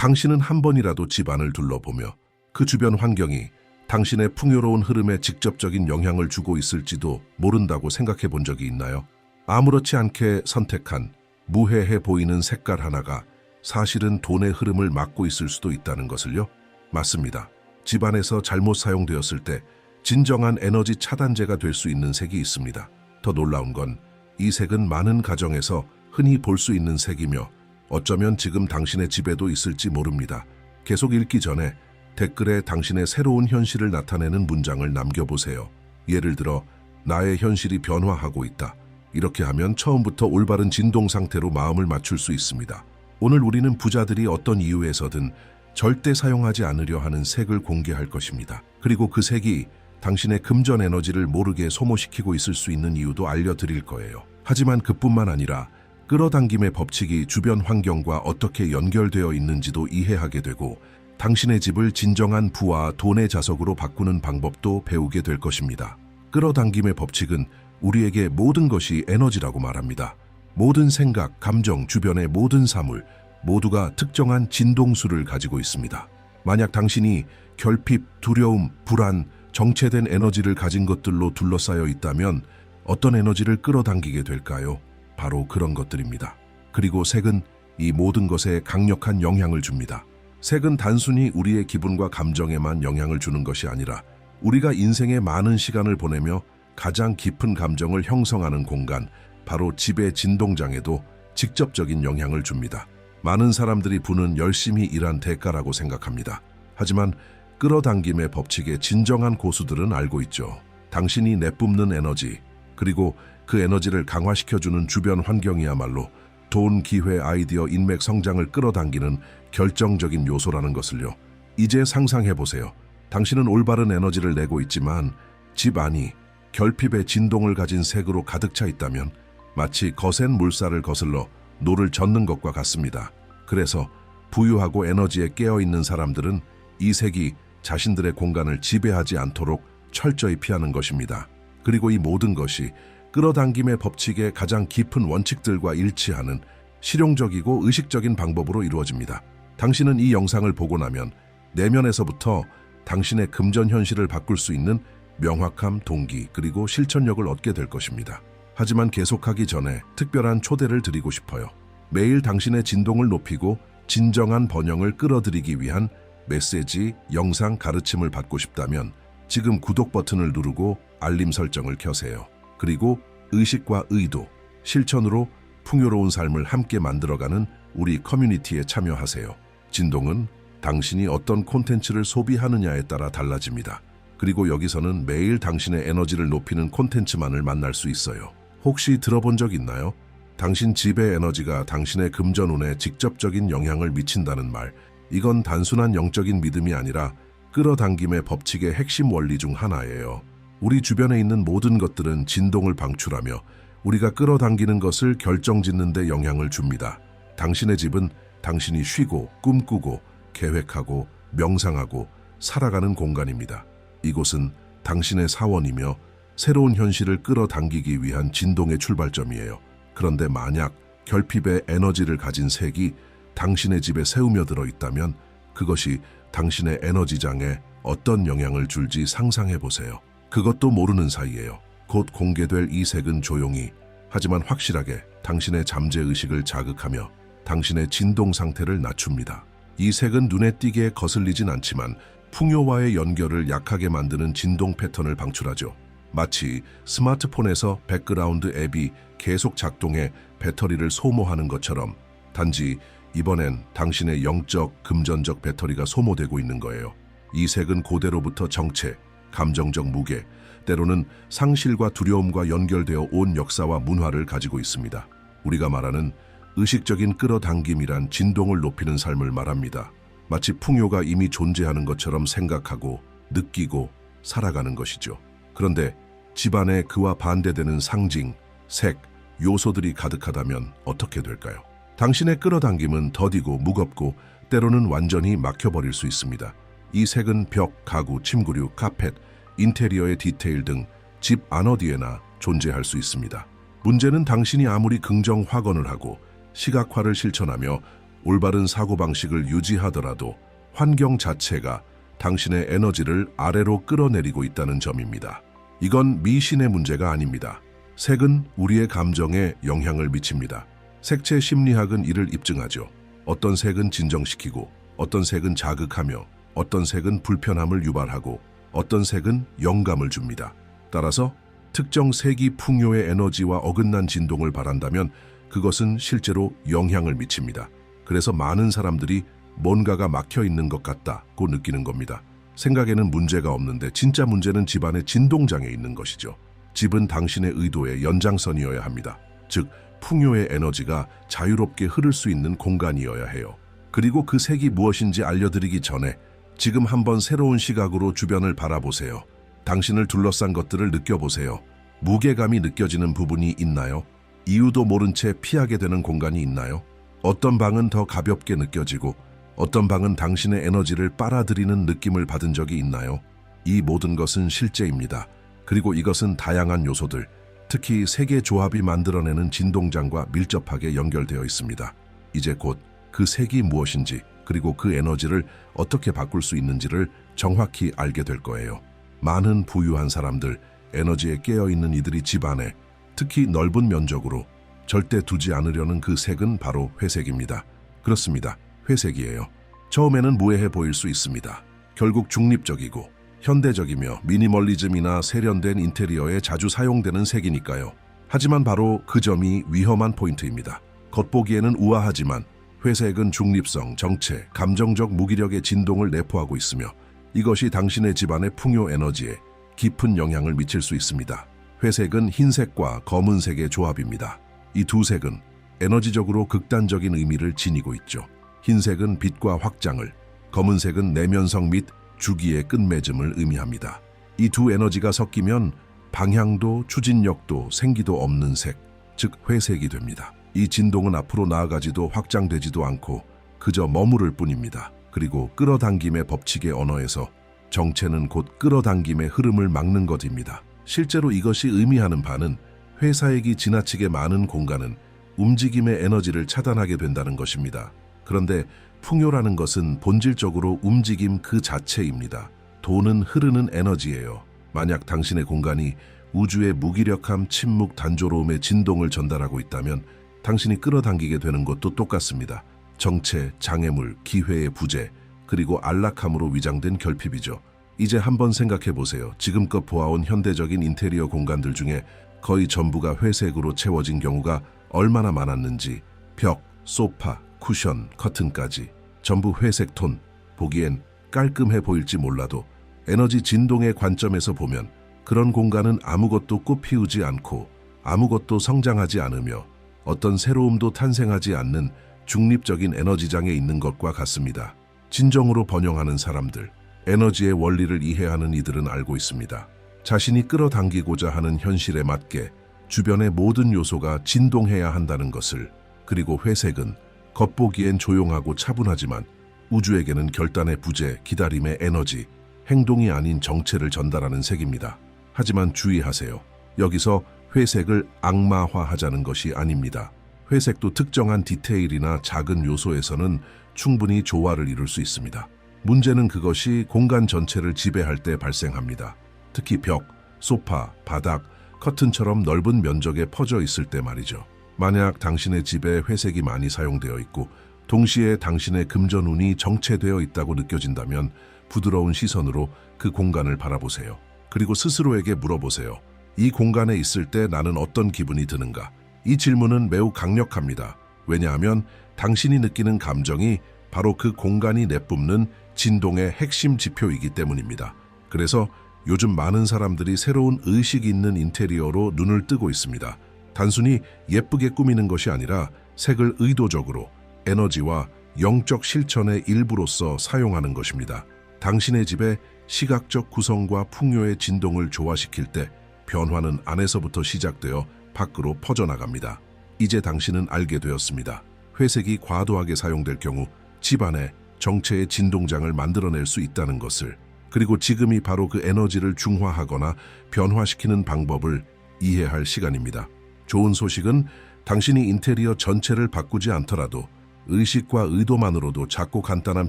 당신은 한 번이라도 집안을 둘러보며 그 주변 환경이 당신의 풍요로운 흐름에 직접적인 영향을 주고 있을지도 모른다고 생각해 본 적이 있나요? 아무렇지 않게 선택한 무해해 보이는 색깔 하나가 사실은 돈의 흐름을 막고 있을 수도 있다는 것을요? 맞습니다. 집안에서 잘못 사용되었을 때 진정한 에너지 차단제가 될 수 있는 색이 있습니다. 더 놀라운 건 이 색은 많은 가정에서 흔히 볼 수 있는 색이며 어쩌면 지금 당신의 집에도 있을지 모릅니다. 계속 읽기 전에 댓글에 당신의 새로운 현실을 나타내는 문장을 남겨보세요. 예를 들어, 나의 현실이 변화하고 있다. 이렇게 하면 처음부터 올바른 진동 상태로 마음을 맞출 수 있습니다. 오늘 우리는 부자들이 어떤 이유에서든 절대 사용하지 않으려 하는 색을 공개할 것입니다. 그리고 그 색이 당신의 금전 에너지를 모르게 소모시키고 있을 수 있는 이유도 알려드릴 거예요. 하지만 그뿐만 아니라 끌어당김의 법칙이 주변 환경과 어떻게 연결되어 있는지도 이해하게 되고 당신의 집을 진정한 부와 돈의 자석으로 바꾸는 방법도 배우게 될 것입니다. 끌어당김의 법칙은 우리에게 모든 것이 에너지라고 말합니다. 모든 생각, 감정, 주변의 모든 사물 모두가 특정한 진동수를 가지고 있습니다. 만약 당신이 결핍, 두려움, 불안, 정체된 에너지를 가진 것들로 둘러싸여 있다면 어떤 에너지를 끌어당기게 될까요? 바로 그런 것들입니다. 그리고 색은 이 모든 것에 강력한 영향을 줍니다. 색은 단순히 우리의 기분과 감정에만 영향을 주는 것이 아니라 우리가 인생의 많은 시간을 보내며 가장 깊은 감정을 형성하는 공간, 바로 집의 진동장에도 직접적인 영향을 줍니다. 많은 사람들이 부는 열심히 일한 대가라고 생각합니다. 하지만 끌어당김의 법칙의 진정한 고수들은 알고 있죠. 당신이 내뿜는 에너지, 그리고 그 에너지를 강화시켜주는 주변 환경이야말로 돈, 기회, 아이디어, 인맥 성장을 끌어당기는 결정적인 요소라는 것을요. 이제 상상해 보세요. 당신은 올바른 에너지를 내고 있지만 집 안이 결핍의 진동을 가진 색으로 가득 차 있다면 마치 거센 물살을 거슬러 노를 젓는 것과 같습니다. 그래서 부유하고 에너지에 깨어 있는 사람들은 이 색이 자신들의 공간을 지배하지 않도록 철저히 피하는 것입니다. 그리고 이 모든 것이 끌어당김의 법칙의 가장 깊은 원칙들과 일치하는 실용적이고 의식적인 방법으로 이루어집니다. 당신은 이 영상을 보고 나면 내면에서부터 당신의 금전 현실을 바꿀 수 있는 명확함, 동기, 그리고 실천력을 얻게 될 것입니다. 하지만 계속하기 전에 특별한 초대를 드리고 싶어요. 매일 당신의 진동을 높이고 진정한 번영을 끌어들이기 위한 메시지, 영상, 가르침을 받고 싶다면 지금 구독 버튼을 누르고 알림 설정을 켜세요. 그리고 의식과 의도, 실천으로 풍요로운 삶을 함께 만들어가는 우리 커뮤니티에 참여하세요. 진동은 당신이 어떤 콘텐츠를 소비하느냐에 따라 달라집니다. 그리고 여기서는 매일 당신의 에너지를 높이는 콘텐츠만을 만날 수 있어요. 혹시 들어본 적 있나요? 당신 집의 에너지가 당신의 금전운에 직접적인 영향을 미친다는 말. 이건 단순한 영적인 믿음이 아니라 끌어당김의 법칙의 핵심 원리 중 하나예요. 우리 주변에 있는 모든 것들은 진동을 방출하며 우리가 끌어당기는 것을 결정짓는 데 영향을 줍니다. 당신의 집은 당신이 쉬고 꿈꾸고 계획하고 명상하고 살아가는 공간입니다. 이곳은 당신의 사원이며 새로운 현실을 끌어당기기 위한 진동의 출발점이에요. 그런데 만약 결핍의 에너지를 가진 색이 당신의 집에 세우며 들어 있다면 그것이 당신의 에너지장에 어떤 영향을 줄지 상상해 보세요. 그것도 모르는 사이에요. 곧 공개될 이 색은 조용히 하지만 확실하게 당신의 잠재 의식을 자극하며 당신의 진동 상태를 낮춥니다. 이 색은 눈에 띄게 거슬리진 않지만 풍요와의 연결을 약하게 만드는 진동 패턴을 방출하죠. 마치 스마트폰에서 백그라운드 앱이 계속 작동해 배터리를 소모하는 것처럼 단지 이번엔 당신의 영적, 금전적 배터리가 소모되고 있는 거예요. 이 색은 고대로부터 정체, 감정적 무게, 때로는 상실과 두려움과 연결되어 온 역사와 문화를 가지고 있습니다. 우리가 말하는 의식적인 끌어당김이란 진동을 높이는 삶을 말합니다. 마치 풍요가 이미 존재하는 것처럼 생각하고 느끼고 살아가는 것이죠. 그런데 집안에 그와 반대되는 상징, 색, 요소들이 가득하다면 어떻게 될까요? 당신의 끌어당김은 더디고 무겁고 때로는 완전히 막혀버릴 수 있습니다. 이 색은 벽, 가구, 침구류, 카펫, 인테리어의 디테일 등 집 안 어디에나 존재할 수 있습니다. 문제는 당신이 아무리 긍정 확언을 하고 시각화를 실천하며 올바른 사고방식을 유지하더라도 환경 자체가 당신의 에너지를 아래로 끌어내리고 있다는 점입니다. 이건 미신의 문제가 아닙니다. 색은 우리의 감정에 영향을 미칩니다. 색채 심리학은 이를 입증하죠. 어떤 색은 진정시키고, 어떤 색은 자극하며, 어떤 색은 불편함을 유발하고, 어떤 색은 영감을 줍니다. 따라서 특정 색이 풍요의 에너지와 어긋난 진동을 바란다면 그것은 실제로 영향을 미칩니다. 그래서 많은 사람들이 뭔가가 막혀 있는 것 같다고 느끼는 겁니다. 생각에는 문제가 없는데 진짜 문제는 집안의 진동장에 있는 것이죠. 집은 당신의 의도의 연장선이어야 합니다. 즉, 풍요의 에너지가 자유롭게 흐를 수 있는 공간이어야 해요. 그리고 그 색이 무엇인지 알려드리기 전에 지금 한번 새로운 시각으로 주변을 바라보세요. 당신을 둘러싼 것들을 느껴보세요. 무게감이 느껴지는 부분이 있나요? 이유도 모른 채 피하게 되는 공간이 있나요? 어떤 방은 더 가볍게 느껴지고 어떤 방은 당신의 에너지를 빨아들이는 느낌을 받은 적이 있나요? 이 모든 것은 실제입니다. 그리고 이것은 다양한 요소들, 특히 세계 조합이 만들어내는 진동장과 밀접하게 연결되어 있습니다. 이제 곧 그 색이 무엇인지 그리고 그 에너지를 어떻게 바꿀 수 있는지를 정확히 알게 될 거예요. 많은 부유한 사람들, 에너지에 깨어있는 이들이 집안에 특히 넓은 면적으로 절대 두지 않으려는 그 색은 바로 회색입니다. 그렇습니다. 회색이에요. 처음에는 무해해 보일 수 있습니다. 결국 중립적이고 현대적이며 미니멀리즘이나 세련된 인테리어에 자주 사용되는 색이니까요. 하지만 바로 그 점이 위험한 포인트입니다. 겉보기에는 우아하지만 회색은 중립성, 정체, 감정적 무기력의 진동을 내포하고 있으며 이것이 당신의 집안의 풍요 에너지에 깊은 영향을 미칠 수 있습니다. 회색은 흰색과 검은색의 조합입니다. 이 두 색은 에너지적으로 극단적인 의미를 지니고 있죠. 흰색은 빛과 확장을, 검은색은 내면성 및 주기의 끝맺음을 의미합니다. 이 두 에너지가 섞이면 방향도 추진력도 생기도 없는 색, 즉 회색이 됩니다. 이 진동은 앞으로 나아가지도 확장되지도 않고 그저 머무를 뿐입니다. 그리고 끌어당김의 법칙의 언어에서 정체는 곧 끌어당김의 흐름을 막는 것입니다. 실제로 이것이 의미하는 바는 회사액이 지나치게 많은 공간은 움직임의 에너지를 차단하게 된다는 것입니다. 그런데 풍요라는 것은 본질적으로 움직임 그 자체입니다. 돈은 흐르는 에너지예요. 만약 당신의 공간이 우주의 무기력함, 침묵, 단조로움의 진동을 전달하고 있다면 당신이 끌어당기게 되는 것도 똑같습니다. 정체, 장애물, 기회의 부재, 그리고 안락함으로 위장된 결핍이죠. 이제 한번 생각해 보세요. 지금껏 보아온 현대적인 인테리어 공간들 중에 거의 전부가 회색으로 채워진 경우가 얼마나 많았는지 벽, 소파, 쿠션, 커튼까지 전부 회색 톤. 보기엔 깔끔해 보일지 몰라도 에너지 진동의 관점에서 보면 그런 공간은 아무것도 꽃피우지 않고 아무것도 성장하지 않으며 어떤 새로움도 탄생하지 않는 중립적인 에너지장에 있는 것과 같습니다. 진정으로 번영하는 사람들, 에너지의 원리를 이해하는 이들은 알고 있습니다. 자신이 끌어당기고자 하는 현실에 맞게 주변의 모든 요소가 진동해야 한다는 것을, 그리고 회색은 겉보기엔 조용하고 차분하지만 우주에게는 결단의 부재, 기다림의 에너지, 행동이 아닌 정체를 전달하는 색입니다. 하지만 주의하세요. 여기서 회색을 악마화하자는 것이 아닙니다. 회색도 특정한 디테일이나 작은 요소에서는 충분히 조화를 이룰 수 있습니다. 문제는 그것이 공간 전체를 지배할 때 발생합니다. 특히 벽, 소파, 바닥, 커튼처럼 넓은 면적에 퍼져 있을 때 말이죠. 만약 당신의 집에 회색이 많이 사용되어 있고 동시에 당신의 금전운이 정체되어 있다고 느껴진다면 부드러운 시선으로 그 공간을 바라보세요. 그리고 스스로에게 물어보세요. 이 공간에 있을 때 나는 어떤 기분이 드는가? 이 질문은 매우 강력합니다. 왜냐하면 당신이 느끼는 감정이 바로 그 공간이 내뿜는 진동의 핵심 지표이기 때문입니다. 그래서 요즘 많은 사람들이 새로운 의식 있는 인테리어로 눈을 뜨고 있습니다. 단순히 예쁘게 꾸미는 것이 아니라 색을 의도적으로 에너지와 영적 실천의 일부로서 사용하는 것입니다. 당신의 집에 시각적 구성과 풍요의 진동을 조화시킬 때 변화는 안에서부터 시작되어 밖으로 퍼져나갑니다. 이제 당신은 알게 되었습니다. 회색이 과도하게 사용될 경우 집안에 정체의 진동장을 만들어낼 수 있다는 것을 그리고 지금이 바로 그 에너지를 중화하거나 변화시키는 방법을 이해할 시간입니다. 좋은 소식은 당신이 인테리어 전체를 바꾸지 않더라도 의식과 의도만으로도 작고 간단한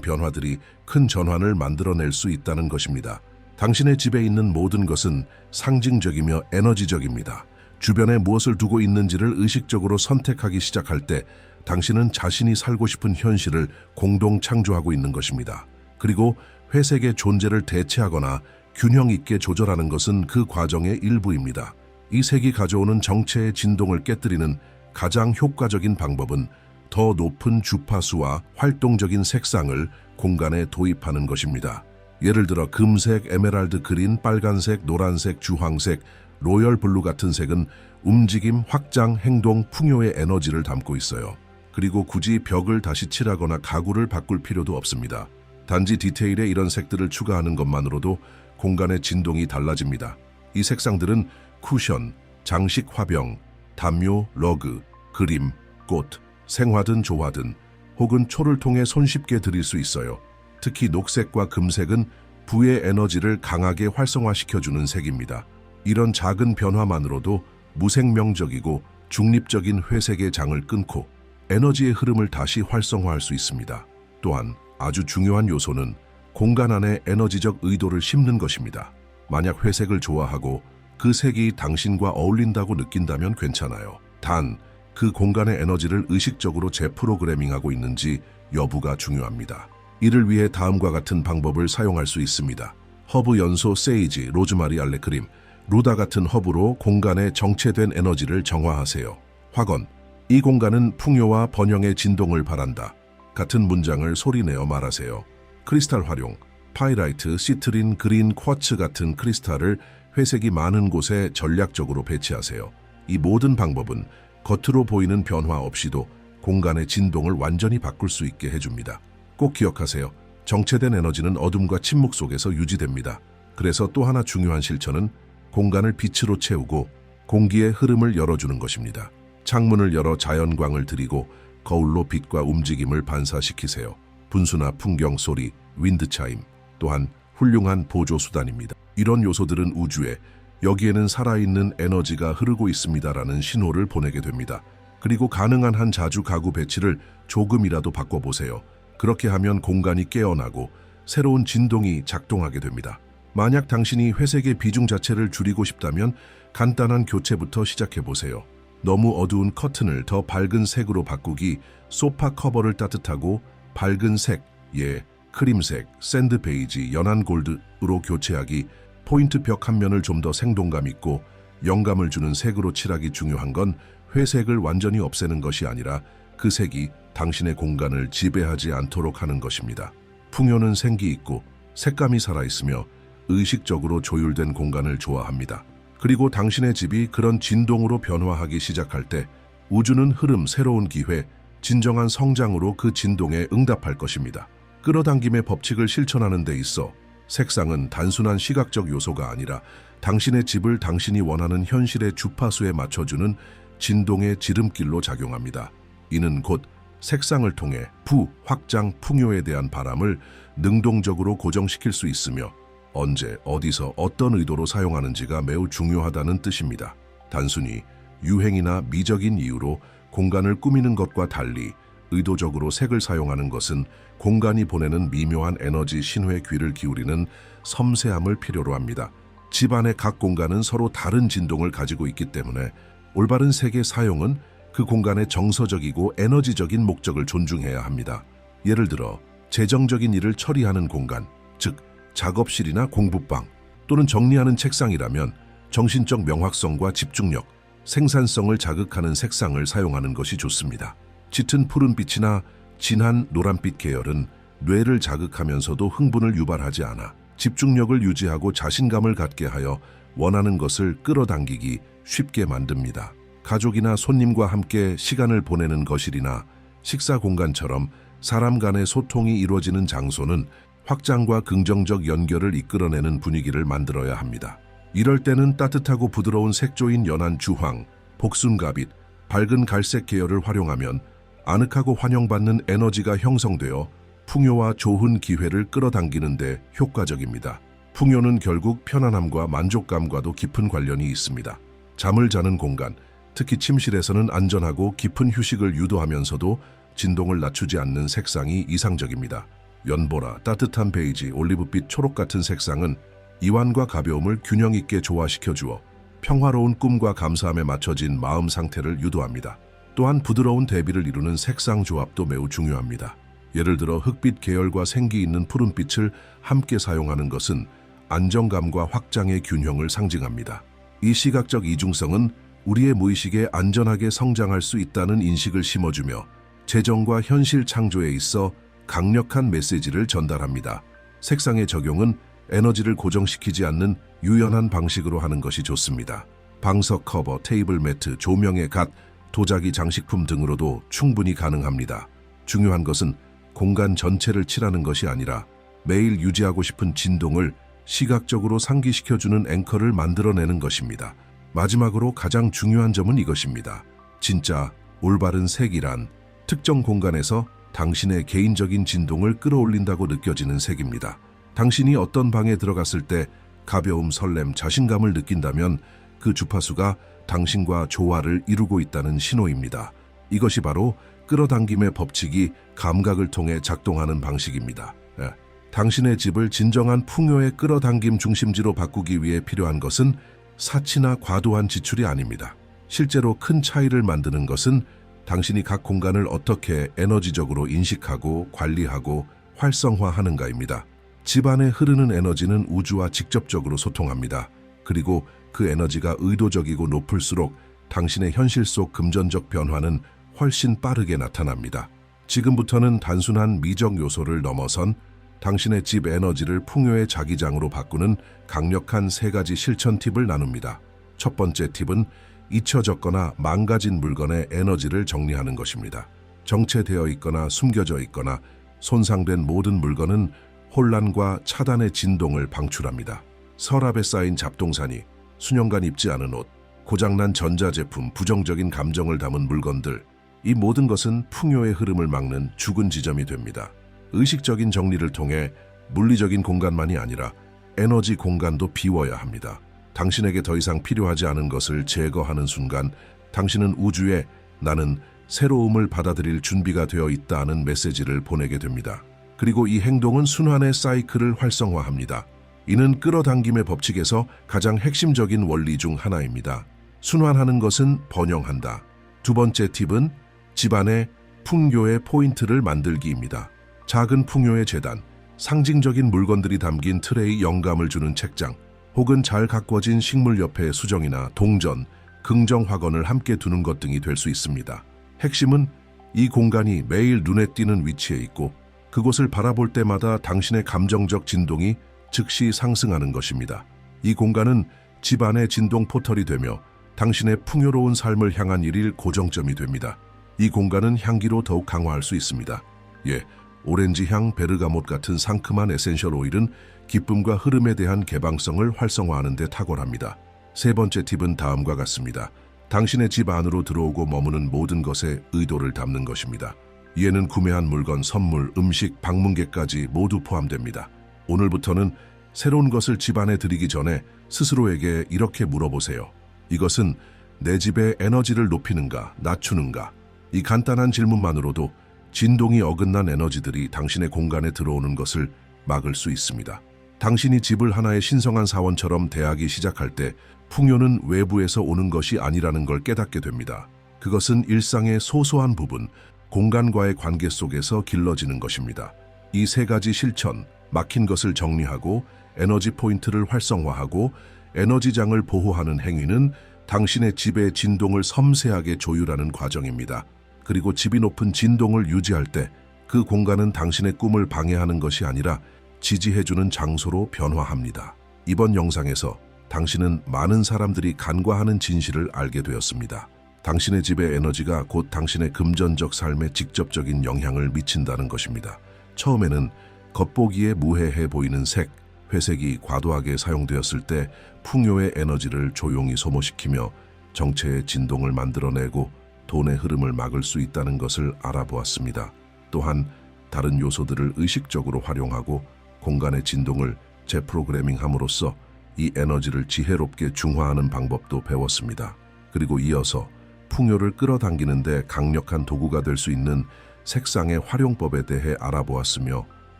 변화들이 큰 전환을 만들어낼 수 있다는 것입니다. 당신의 집에 있는 모든 것은 상징적이며 에너지적입니다. 주변에 무엇을 두고 있는지를 의식적으로 선택하기 시작할 때 당신은 자신이 살고 싶은 현실을 공동 창조하고 있는 것입니다. 그리고 회색의 존재를 대체하거나 균형 있게 조절하는 것은 그 과정의 일부입니다. 이 색이 가져오는 정체의 진동을 깨뜨리는 가장 효과적인 방법은 더 높은 주파수와 활동적인 색상을 공간에 도입하는 것입니다. 예를 들어 금색, 에메랄드 그린, 빨간색, 노란색, 주황색, 로열 블루 같은 색은 움직임, 확장, 행동, 풍요의 에너지를 담고 있어요. 그리고 굳이 벽을 다시 칠하거나 가구를 바꿀 필요도 없습니다. 단지 디테일에 이런 색들을 추가하는 것만으로도 공간의 진동이 달라집니다. 이 색상들은 쿠션, 장식 화병, 담요, 러그, 그림, 꽃, 생화든 조화든 혹은 초를 통해 손쉽게 드릴 수 있어요. 특히 녹색과 금색은 부의 에너지를 강하게 활성화시켜주는 색입니다. 이런 작은 변화만으로도 무생명적이고 중립적인 회색의 장을 끊고 에너지의 흐름을 다시 활성화할 수 있습니다. 또한 아주 중요한 요소는 공간 안에 에너지적 의도를 심는 것입니다. 만약 회색을 좋아하고 그 색이 당신과 어울린다고 느낀다면 괜찮아요. 단, 그 공간의 에너지를 의식적으로 재프로그래밍하고 있는지 여부가 중요합니다. 이를 위해 다음과 같은 방법을 사용할 수 있습니다. 허브 연소 세이지, 로즈마리 알레크림, 루다 같은 허브로 공간의 정체된 에너지를 정화하세요. 확언, 이 공간은 풍요와 번영의 진동을 바란다. 같은 문장을 소리내어 말하세요. 크리스탈 활용, 파이라이트, 시트린, 그린, 쿼츠 같은 크리스탈을 회색이 많은 곳에 전략적으로 배치하세요. 이 모든 방법은 겉으로 보이는 변화 없이도 공간의 진동을 완전히 바꿀 수 있게 해줍니다. 꼭 기억하세요. 정체된 에너지는 어둠과 침묵 속에서 유지됩니다. 그래서 또 하나 중요한 실천은 공간을 빛으로 채우고 공기의 흐름을 열어주는 것입니다. 창문을 열어 자연광을 들이고 거울로 빛과 움직임을 반사시키세요. 분수나 풍경 소리, 윈드 차임 또한 훌륭한 보조 수단입니다. 이런 요소들은 우주에 여기에는 살아있는 에너지가 흐르고 있습니다라는 신호를 보내게 됩니다. 그리고 가능한 한 자주 가구 배치를 조금이라도 바꿔보세요. 그렇게 하면 공간이 깨어나고 새로운 진동이 작동하게 됩니다. 만약 당신이 회색의 비중 자체를 줄이고 싶다면 간단한 교체부터 시작해보세요. 너무 어두운 커튼을 더 밝은 색으로 바꾸기, 소파 커버를 따뜻하고 밝은 색, 예, 크림색, 샌드 베이지, 연한 골드로 교체하기, 포인트 벽 한 면을 좀 더 생동감 있고 영감을 주는 색으로 칠하기 중요한 건 회색을 완전히 없애는 것이 아니라 그 색이 당신의 공간을 지배하지 않도록 하는 것입니다. 풍요는 생기 있고 색감이 살아있으며 의식적으로 조율된 공간을 좋아합니다. 그리고 당신의 집이 그런 진동으로 변화하기 시작할 때 우주는 흐름, 새로운 기회, 진정한 성장으로 그 진동에 응답할 것입니다. 끌어당김의 법칙을 실천하는 데 있어 색상은 단순한 시각적 요소가 아니라 당신의 집을 당신이 원하는 현실의 주파수에 맞춰주는 진동의 지름길로 작용합니다. 이는 곧 색상을 통해 부, 확장, 풍요에 대한 바람을 능동적으로 고정시킬 수 있으며 언제, 어디서, 어떤 의도로 사용하는지가 매우 중요하다는 뜻입니다. 단순히 유행이나 미적인 이유로 공간을 꾸미는 것과 달리 의도적으로 색을 사용하는 것은 공간이 보내는 미묘한 에너지 신호에 귀를 기울이는 섬세함을 필요로 합니다. 집안의 각 공간은 서로 다른 진동을 가지고 있기 때문에 올바른 색의 사용은 그 공간의 정서적이고 에너지적인 목적을 존중해야 합니다. 예를 들어 재정적인 일을 처리하는 공간, 즉 작업실이나 공부방 또는 정리하는 책상이라면 정신적 명확성과 집중력, 생산성을 자극하는 색상을 사용하는 것이 좋습니다. 짙은 푸른빛이나 진한 노란빛 계열은 뇌를 자극하면서도 흥분을 유발하지 않아 집중력을 유지하고 자신감을 갖게 하여 원하는 것을 끌어당기기 쉽게 만듭니다. 가족이나 손님과 함께 시간을 보내는 거실이나 식사 공간처럼 사람 간의 소통이 이루어지는 장소는 확장과 긍정적 연결을 이끌어내는 분위기를 만들어야 합니다. 이럴 때는 따뜻하고 부드러운 색조인 연한 주황, 복순가빛, 밝은 갈색 계열을 활용하면 아늑하고 환영받는 에너지가 형성되어 풍요와 좋은 기회를 끌어당기는 데 효과적입니다. 풍요는 결국 편안함과 만족감과도 깊은 관련이 있습니다. 잠을 자는 공간, 특히 침실에서는 안전하고 깊은 휴식을 유도하면서도 진동을 낮추지 않는 색상이 이상적입니다. 연보라, 따뜻한 베이지, 올리브빛, 초록 같은 색상은 이완과 가벼움을 균형 있게 조화시켜 주어 평화로운 꿈과 감사함에 맞춰진 마음 상태를 유도합니다. 또한 부드러운 대비를 이루는 색상 조합도 매우 중요합니다. 예를 들어 흑빛 계열과 생기 있는 푸른빛을 함께 사용하는 것은 안정감과 확장의 균형을 상징합니다. 이 시각적 이중성은 우리의 무의식에 안전하게 성장할 수 있다는 인식을 심어주며 재정과 현실 창조에 있어 강력한 메시지를 전달합니다. 색상의 적용은 에너지를 고정시키지 않는 유연한 방식으로 하는 것이 좋습니다. 방석 커버, 테이블 매트, 조명의 갓, 도자기 장식품 등으로도 충분히 가능합니다. 중요한 것은 공간 전체를 칠하는 것이 아니라 매일 유지하고 싶은 진동을 시각적으로 상기시켜주는 앵커를 만들어내는 것입니다. 마지막으로 가장 중요한 점은 이것입니다. 진짜 올바른 색이란 특정 공간에서 당신의 개인적인 진동을 끌어올린다고 느껴지는 색입니다. 당신이 어떤 방에 들어갔을 때 가벼움, 설렘, 자신감을 느낀다면 그 주파수가 당신과 조화를 이루고 있다는 신호입니다. 이것이 바로 끌어당김의 법칙이 감각을 통해 작동하는 방식입니다. 예. 당신의 집을 진정한 풍요의 끌어당김 중심지로 바꾸기 위해 필요한 것은 사치나 과도한 지출이 아닙니다. 실제로 큰 차이를 만드는 것은 당신이 각 공간을 어떻게 에너지적으로 인식하고 관리하고 활성화하는가입니다. 집안에 흐르는 에너지는 우주와 직접적으로 소통합니다. 그리고 그 에너지가 의도적이고 높을수록 당신의 현실 속 금전적 변화는 훨씬 빠르게 나타납니다. 지금부터는 단순한 미적 요소를 넘어선 당신의 집 에너지를 풍요의 자기장으로 바꾸는 강력한 세 가지 실천 팁을 나눕니다. 첫 번째 팁은 잊혀졌거나 망가진 물건의 에너지를 정리하는 것입니다. 정체되어 있거나 숨겨져 있거나 손상된 모든 물건은 혼란과 차단의 진동을 방출합니다. 서랍에 쌓인 잡동사니, 수년간 입지 않은 옷, 고장난 전자제품, 부정적인 감정을 담은 물건들, 이 모든 것은 풍요의 흐름을 막는 죽은 지점이 됩니다. 의식적인 정리를 통해 물리적인 공간만이 아니라 에너지 공간도 비워야 합니다. 당신에게 더 이상 필요하지 않은 것을 제거하는 순간 당신은 우주에 나는 새로움을 받아들일 준비가 되어 있다는 메시지를 보내게 됩니다. 그리고 이 행동은 순환의 사이클을 활성화합니다. 이는 끌어당김의 법칙에서 가장 핵심적인 원리 중 하나입니다. 순환하는 것은 번영한다. 두 번째 팁은 집안의 풍요의 포인트를 만들기입니다. 작은 풍요의 재단, 상징적인 물건들이 담긴 트레이 영감을 주는 책장, 혹은 잘 가꾸어진 식물 옆에 수정이나 동전, 긍정 화건을 함께 두는 것 등이 될 수 있습니다. 핵심은 이 공간이 매일 눈에 띄는 위치에 있고 그곳을 바라볼 때마다 당신의 감정적 진동이 즉시 상승하는 것입니다. 이 공간은 집안의 진동 포털이 되며 당신의 풍요로운 삶을 향한 일일 고정점이 됩니다. 이 공간은 향기로 더욱 강화할 수 있습니다. 예, 오렌지 향, 베르가못 같은 상큼한 에센셜 오일은 기쁨과 흐름에 대한 개방성을 활성화하는 데 탁월합니다. 세 번째 팁은 다음과 같습니다. 당신의 집 안으로 들어오고 머무는 모든 것에 의도를 담는 것입니다. 이에는 구매한 물건, 선물, 음식, 방문객까지 모두 포함됩니다. 오늘부터는 새로운 것을 집 안에 들이기 전에 스스로에게 이렇게 물어보세요. 이것은 내 집의 에너지를 높이는가, 낮추는가? 이 간단한 질문만으로도 진동이 어긋난 에너지들이 당신의 공간에 들어오는 것을 막을 수 있습니다. 당신이 집을 하나의 신성한 사원처럼 대하기 시작할 때 풍요는 외부에서 오는 것이 아니라는 걸 깨닫게 됩니다. 그것은 일상의 소소한 부분, 공간과의 관계 속에서 길러지는 것입니다. 이 세 가지 실천, 막힌 것을 정리하고 에너지 포인트를 활성화하고 에너지장을 보호하는 행위는 당신의 집의 진동을 섬세하게 조율하는 과정입니다. 그리고 집이 높은 진동을 유지할 때 그 공간은 당신의 꿈을 방해하는 것이 아니라 지지해주는 장소로 변화합니다. 이번 영상에서 당신은 많은 사람들이 간과하는 진실을 알게 되었습니다. 당신의 집의 에너지가 곧 당신의 금전적 삶에 직접적인 영향을 미친다는 것입니다. 처음에는 겉보기에 무해해 보이는 색, 회색이 과도하게 사용되었을 때 풍요의 에너지를 조용히 소모시키며 정체의 진동을 만들어내고 돈의 흐름을 막을 수 있다는 것을 알아보았습니다. 또한 다른 요소들을 의식적으로 활용하고 공간의 진동을 재프로그래밍함으로써 이 에너지를 지혜롭게 중화하는 방법도 배웠습니다. 그리고 이어서 풍요를 끌어당기는 데 강력한 도구가 될 수 있는 색상의 활용법에 대해 알아보았으며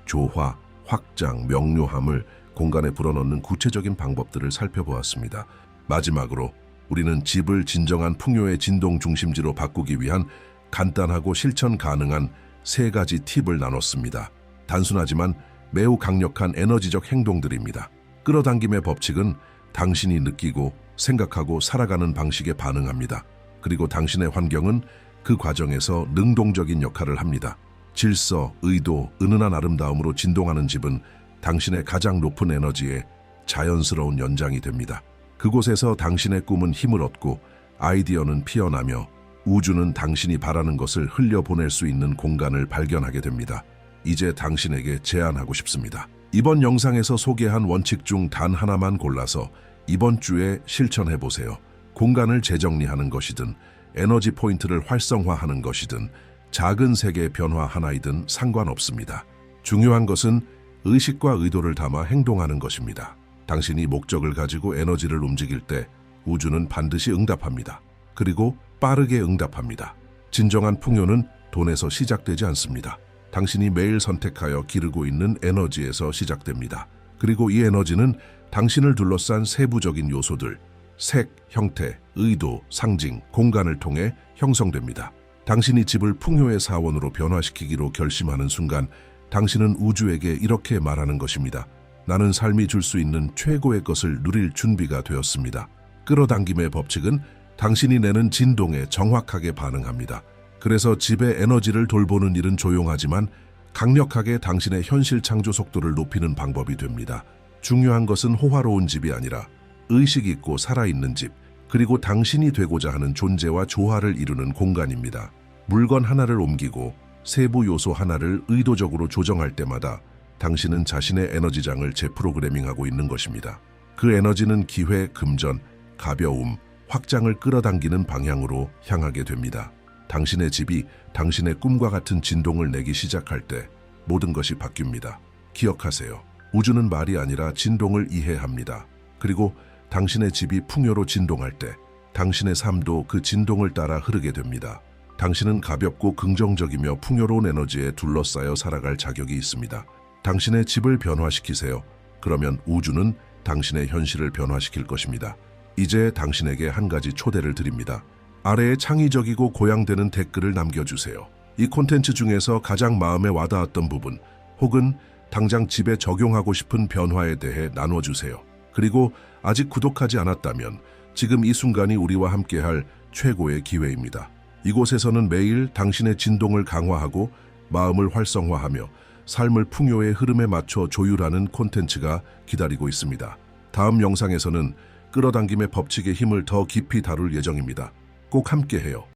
조화, 확장, 명료함을 공간에 불어넣는 구체적인 방법들을 살펴보았습니다. 마지막으로 우리는 집을 진정한 풍요의 진동 중심지로 바꾸기 위한 간단하고 실천 가능한 세 가지 팁을 나눴습니다. 단순하지만 매우 강력한 에너지적 행동들입니다. 끌어당김의 법칙은 당신이 느끼고 생각하고 살아가는 방식에 반응합니다. 그리고 당신의 환경은 그 과정에서 능동적인 역할을 합니다. 질서, 의도, 은은한 아름다움으로 진동하는 집은 당신의 가장 높은 에너지의 자연스러운 연장이 됩니다. 그곳에서 당신의 꿈은 힘을 얻고 아이디어는 피어나며 우주는 당신이 바라는 것을 흘려보낼 수 있는 공간을 발견하게 됩니다. 이제 당신에게 제안하고 싶습니다. 이번 영상에서 소개한 원칙 중 단 하나만 골라서 이번 주에 실천해 보세요. 공간을 재정리하는 것이든 에너지 포인트를 활성화하는 것이든 작은 세계 변화 하나이든 상관없습니다. 중요한 것은 의식과 의도를 담아 행동하는 것입니다. 당신이 목적을 가지고 에너지를 움직일 때 우주는 반드시 응답합니다. 그리고 빠르게 응답합니다. 진정한 풍요는 돈에서 시작되지 않습니다. 당신이 매일 선택하여 기르고 있는 에너지에서 시작됩니다. 그리고 이 에너지는 당신을 둘러싼 세부적인 요소들, 색, 형태, 의도, 상징, 공간을 통해 형성됩니다. 당신이 집을 풍요의 사원으로 변화시키기로 결심하는 순간 당신은 우주에게 이렇게 말하는 것입니다. 나는 삶이 줄 수 있는 최고의 것을 누릴 준비가 되었습니다. 끌어당김의 법칙은 당신이 내는 진동에 정확하게 반응합니다. 그래서 집의 에너지를 돌보는 일은 조용하지만 강력하게 당신의 현실 창조 속도를 높이는 방법이 됩니다. 중요한 것은 호화로운 집이 아니라 의식 있고 살아있는 집, 그리고 당신이 되고자 하는 존재와 조화를 이루는 공간입니다. 물건 하나를 옮기고 세부 요소 하나를 의도적으로 조정할 때마다 당신은 자신의 에너지장을 재프로그래밍하고 있는 것입니다. 그 에너지는 기회, 금전, 가벼움, 확장을 끌어당기는 방향으로 향하게 됩니다. 당신의 집이 당신의 꿈과 같은 진동을 내기 시작할 때 모든 것이 바뀝니다. 기억하세요. 우주는 말이 아니라 진동을 이해합니다. 그리고 당신의 집이 풍요로 진동할 때 당신의 삶도 그 진동을 따라 흐르게 됩니다. 당신은 가볍고 긍정적이며 풍요로운 에너지에 둘러싸여 살아갈 자격이 있습니다. 당신의 집을 변화시키세요. 그러면 우주는 당신의 현실을 변화시킬 것입니다. 이제 당신에게 한 가지 초대를 드립니다. 아래에 창의적이고 고양되는 댓글을 남겨주세요. 이 콘텐츠 중에서 가장 마음에 와닿았던 부분 혹은 당장 집에 적용하고 싶은 변화에 대해 나눠주세요. 그리고 아직 구독하지 않았다면 지금 이 순간이 우리와 함께할 최고의 기회입니다. 이곳에서는 매일 당신의 진동을 강화하고 마음을 활성화하며 삶을 풍요의 흐름에 맞춰 조율하는 콘텐츠가 기다리고 있습니다. 다음 영상에서는 끌어당김의 법칙의 힘을 더 깊이 다룰 예정입니다. 꼭 함께해요.